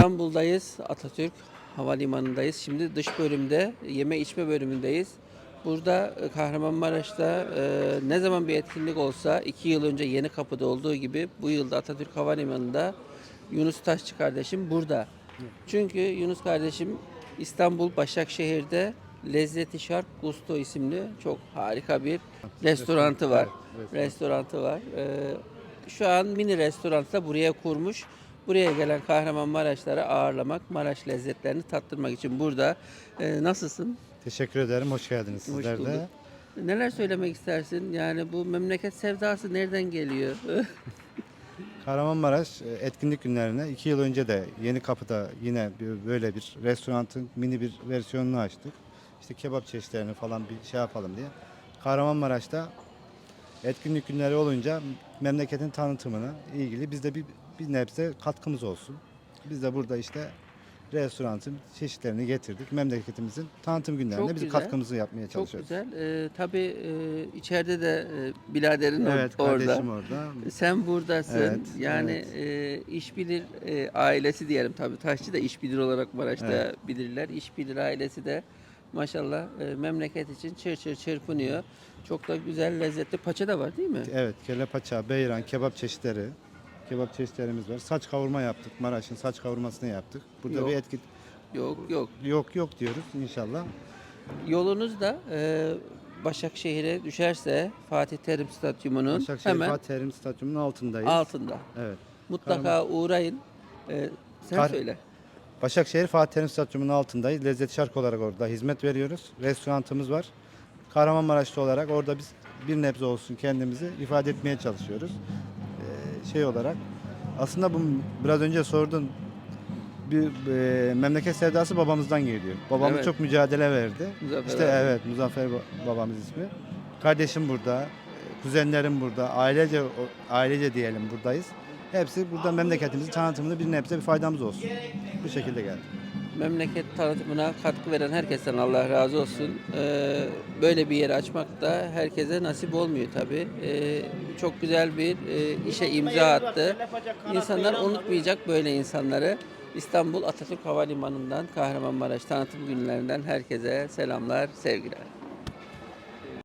İstanbul'dayız. Atatürk Havalimanı'ndayız. Şimdi dış bölümde, yeme içme bölümündeyiz. Burada e, Kahramanmaraş'ta e, ne zaman bir etkinlik olsa iki yıl önce Yeni Kapı'da olduğu gibi bu yılda Atatürk Havalimanı'nda Yunus Taşçı kardeşim burada. Çünkü Yunus kardeşim İstanbul Başakşehir'de Lezzeti Şark Gusto isimli çok harika bir restorantı var. Restorantı var. Ee, şu an mini restoranı da buraya kurmuş. Buraya gelen Kahramanmaraşları ağırlamak, Maraş lezzetlerini tattırmak için burada. Ee, nasılsın? Teşekkür ederim. Hoş geldiniz Hoş sizler bulduk. de. Neler söylemek istersin? Yani bu memleket sevdası nereden geliyor? Kahramanmaraş e, etkinlik günlerine iki yıl önce de Yeni Kapı'da yine bir, böyle bir restoranın mini bir versiyonunu açtık. İşte kebap çeşitlerini falan bir şey yapalım diye. Kahramanmaraş'ta etkinlik günleri olunca memleketin tanıtımına ilgili bizde bir, bir nebze katkımız olsun. Biz de burada işte restoranın çeşitlerini getirdik. Memleketimizin tanıtım günlerinde Çok biz güzel. katkımızı yapmaya Çok çalışıyoruz. güzel. Ee, tabii e, içeride de e, biraderin or- Evet orada. kardeşim orada. Sen buradasın. Evet, yani e, iş bilir e, ailesi diyelim tabii. Taşçı da iş bilir olarak Maraş'ta Evet. bilirler. İş bilir ailesi de maşallah e, memleket için çır çır çırpınıyor. Çok da güzel lezzetli paça da var değil mi? Evet, kelle paça, beyran, kebap çeşitleri. Kebap çeşitlerimiz var. Saç kavurma yaptık. Maraş'ın saç kavurmasını yaptık. Burada Yok. bir etki Yok yok. yok yok diyoruz inşallah. Yolunuz da e, Başakşehir'e düşerse Fatih Terim Stadyumu'nun Başakşehir hemen Fatih Terim Stadyumu'nun altındayız. altında. Evet. Mutlaka uğrayın. E, sen Kar- söyle. Başakşehir Fatih Terim Stadyumu'nun altındayız. Lezzet Şark olarak orada hizmet veriyoruz. Restoranımız var. Kahramanmaraşlı olarak orada biz bir nebze olsun kendimizi ifade etmeye çalışıyoruz. Şey olarak aslında bu biraz önce sordun bir e, memleket sevdası babamızdan geliyor. Babamız Evet. çok mücadele verdi. Muzaffer İşte abi. evet Muzaffer ba- babamız ismi. Kardeşim burada, e, kuzenlerim burada, ailece o- ailece diyelim buradayız. Hepsi burada memleketimizin tanıtımında bir nebze bir faydamız olsun. Bu şekilde geldi. Memleket tanıtımına katkı veren herkesten Allah razı olsun. Ee, böyle bir yeri açmak da herkese nasip olmuyor tabii. Ee, çok güzel bir e, işe imza attı. İnsanlar unutmayacak böyle insanları. İstanbul Atatürk Havalimanı'ndan Kahramanmaraş tanıtım günlerinden herkese selamlar, sevgiler.